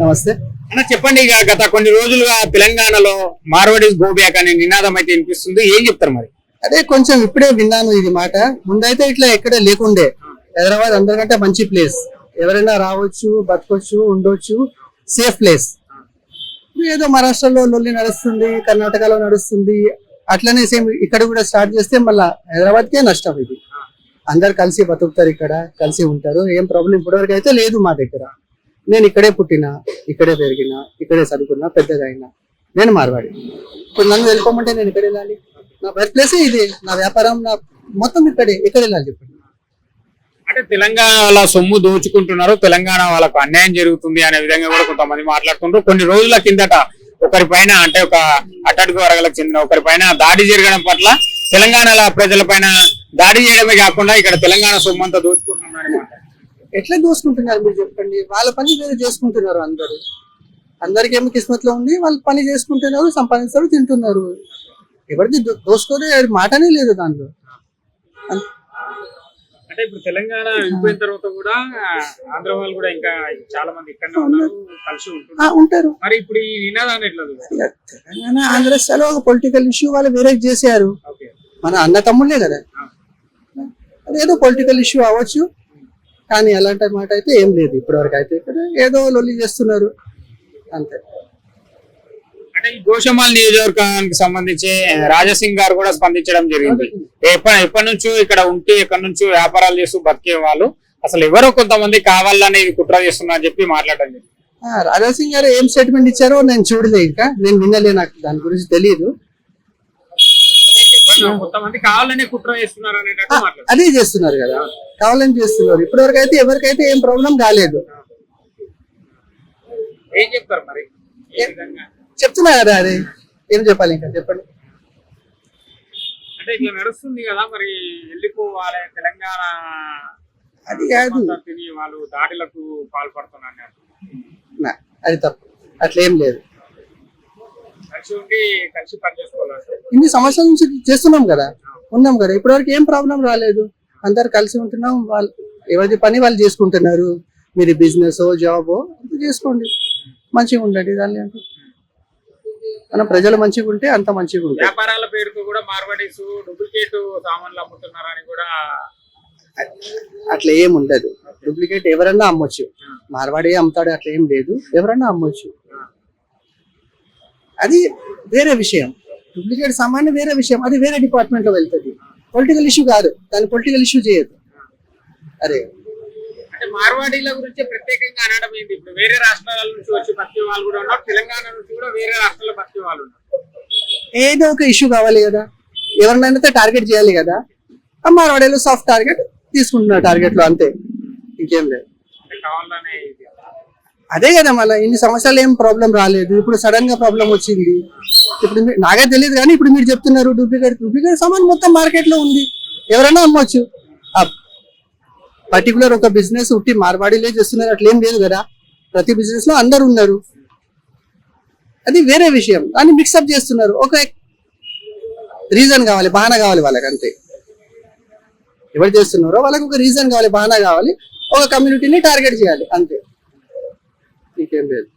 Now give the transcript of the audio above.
నమస్తే. అన్న చెప్పండి ఇక గత కొన్ని రోజులుగా తెలంగాణలో మార్వడీస్ గోబ్యాక్ అనే నినాదం అయితే వినిపిస్తుంది. ఏం చెప్తారు మరి? అదే కొంచెం ఇప్పుడే విన్నాను ఇది మాట. ముందైతే ఇట్లా ఎక్కడ లేకుండే. హైదరాబాద్ అందరికంటే మంచి ప్లేస్. ఎవరైనా రావచ్చు బతకొచ్చు ఉండొచ్చు సేఫ్ ప్లేస్. ఏదో మహారాష్ట్రలో లొల్లి నడుస్తుంది కర్ణాటకలో నడుస్తుంది అట్లనే సేమ్ ఇక్కడ కూడా స్టార్ట్ చేస్తే మళ్ళా హైదరాబాద్కే నష్టం ఇది. అందరు కలిసి బతుకుతారు ఇక్కడ కలిసి ఉంటారు. ఏం ప్రాబ్లం ఇప్పటివరకు అయితే లేదు మా దగ్గర. నేను ఇక్కడే పుట్టినా ఇక్కడే పెరిగినా ఇక్కడే చదువుకున్నా పెద్దగా అయినా నేను మార్వాడి. ఇప్పుడు నన్ను వెళ్ళిపోమంటే నేను ఇక్కడ వెళ్ళాలి? నా బర్త్ ప్లేసే ఇది నా వ్యాపారం నా మొత్తం ఇక్కడే ఇక్కడ వెళ్ళాలి చెప్పండి అంటే తెలంగాణ సొమ్ము దోచుకుంటున్నారు తెలంగాణ వాళ్ళకు అన్యాయం జరుగుతుంది అనే విధంగా కూడా కొంతమంది మాట్లాడుతుంటారు కొన్ని రోజుల కిందట ఒకరి పైన అంటే ఒక అట్టడుగు వర్గాలకు చెందిన ఒకరి పైన దాడి జరగడం పట్ల తెలంగాణ ప్రజల పైన దాడి చేయడమే కాకుండా ఇక్కడ తెలంగాణ సొమ్ము అంతా దోచుకుంటున్నారు ఎట్లా దోసుకుంటున్నారు మీరు చెప్పండి? వాళ్ళ పని వేరే చేసుకుంటున్నారు అందరూ. అందరికి ఏమి కిస్మత్లో ఉంది వాళ్ళు పని చేసుకుంటున్నారు సంపాదిస్తారు తింటున్నారు. ఎవరిది దో- దోసుకోదే మాటనే లేదు దాంట్లో. అంటే ఇప్పుడు తెలంగాణ విడిపోయిన తర్వాత కూడా ఆంధ్ర వాళ్ళు కూడా ఇంకా చాలా మంది ఉన్నారు కలిసి ఉంటారు. మరి ఇప్పుడు ఈ నినాదాన్ని ఎట్లా తెలంగాణ ఆంధ్ర స్థలం ఒక పొలిటికల్ ఇష్యూ వాళ్ళు వేరే చేశారు. మన అన్న తమ్ముళ్ళే కదా. అదేదో పొలిటికల్ ఇష్యూ అవ్వచ్చు. కానీ అలాంటి మాట అయితే ఏం లేదు. ఇప్పటివరకు అయితే ఇక్కడ ఏదో లొల్లి చేస్తున్నారు. అంతే. అంటే ఈ గోషమాల్ నియోజకవర్గానికి సంబంధించి రాజసింగ్ గారు కూడా స్పందించడం జరిగింది. ఎప్పటి నుంచో ఇక్కడ ఉంటే ఎక్కడి నుంచో వ్యాపారాలు చేస్తూ బతికే వాళ్ళు అసలు ఎవరో కొంతమంది కావాలని ఇది కుట్ర చేస్తున్నా అని చెప్పి మాట్లాడడం రాజాసింగ్ గారు ఏం స్టేట్మెంట్ ఇచ్చారో నేను చూడలే ఇంకా. నేను వినలే నాకు. దాని గురించి తెలియదు కొంతమంది కావాలనే కుట్ర చేస్తున్నారు అనేటట్టు అదే చేస్తున్నారు కదా. కావాలని చేస్తున్నారు. ఇప్పటివరకు అయితే ఎవరికైతే ఏం ప్రాబ్లం కాలేదు. ఏం చెప్తారు మరి? చెప్తున్నా కదా అది. ఏం చెప్పాలి ఇంకా? చెప్పండి. అంటే ఇట్లా నడుస్తుంది కదా మరి వెళ్ళిపోవాలి తెలంగాణ అది కాదు. వాళ్ళు దాడులకు పాల్పడుతున్నారు అది తప్పు. అట్లా ఏం లేదు. కలిసి ఉండి కలిసి పనిచేసుకోవాలి ఇన్ని సంవత్సరాల నుంచి చేస్తున్నాం కదా. ఉన్నాం కదా. ఇప్పటివరకు ఏం ప్రాబ్లం రాలేదు. అందరు కలిసి ఉంటున్నాం. వాళ్ళు ఎవరి పని వాళ్ళు చేసుకుంటున్నారు. మీరు బిజినెస్ జాబ్ అంత చేసుకోండి. మంచిగా ఉండండి. దాన్ని అంటే. మన ప్రజలు మంచిగా ఉంటే అంత మంచిగా ఉంటాయి వ్యాపారాల పేరుతో కూడా మార్వాడీస్ డూప్లికేట్ సామాన్లు అమ్ముతున్నారని కూడా అట్లా ఏం ఉండదు. డూప్లికేట్ ఎవరన్నా అమ్మొచ్చు. మార్వాడి అమ్ముతాడు అట్లా ఏం లేదు. ఎవరన్నా అమ్మొచ్చు. అది వేరే విషయం. డూప్లికేట్ సామాన్ వేరే విషయం. అది వేరే డిపార్ట్మెంట్లో వెళ్తుంది. పొలిటికల్ ఇష్యూ కాదు. దాన్ని పొలిటికల్ ఇష్యూ చేయదు అరే అంటే మార్వాడీల గురించి ప్రత్యేకంగా అనడం ఏంటి? ఇప్పుడు వేరే రాష్ట్రాల నుంచి వచ్చి బతికే వాళ్ళు కూడా ఉన్నారు. తెలంగాణ నుంచి కూడా వేరే రాష్ట్రాల్లో బతికే వాళ్ళు ఉన్నారు. ఏదో ఒక ఇష్యూ కావాలి కదా. ఎవరినైనా టార్గెట్ చేయాలి కదా. ఆ మార్వాడీలో సాఫ్ట్ టార్గెట్ తీసుకుంటున్నారు టార్గెట్లో అంతే. ఇంకేం లేదు. కావాలనే ఇది. అదే కదా మళ్ళీ ఇన్ని సంవత్సరాలు ఏం ప్రాబ్లం రాలేదు. ఇప్పుడు సడన్గా ప్రాబ్లం వచ్చింది. ఇప్పుడు నాకే తెలియదు కానీ ఇప్పుడు మీరు చెప్తున్నారు డూప్లికేట్ డూప్లికేట్ సామాన్ మొత్తం మార్కెట్లో ఉంది. ఎవరైనా అమ్మొచ్చు. పర్టికులర్ ఒక బిజినెస్ ఉట్టి మార్వాడీలే చేస్తున్నారు. అట్లేం లేదు కదా. ప్రతి బిజినెస్లో అందరు ఉన్నారు. అది వేరే విషయం. దాన్ని మిక్సప్ చేస్తున్నారు. ఒక రీజన్ కావాలి బహానా కావాలి వాళ్ళకి అంతే ఎవరు చేస్తున్నారో వాళ్ళకి ఒక రీజన్ కావాలి బహానా కావాలి. ఒక కమ్యూనిటీని టార్గెట్ చేయాలి అంతే. ఇంకేం లేదు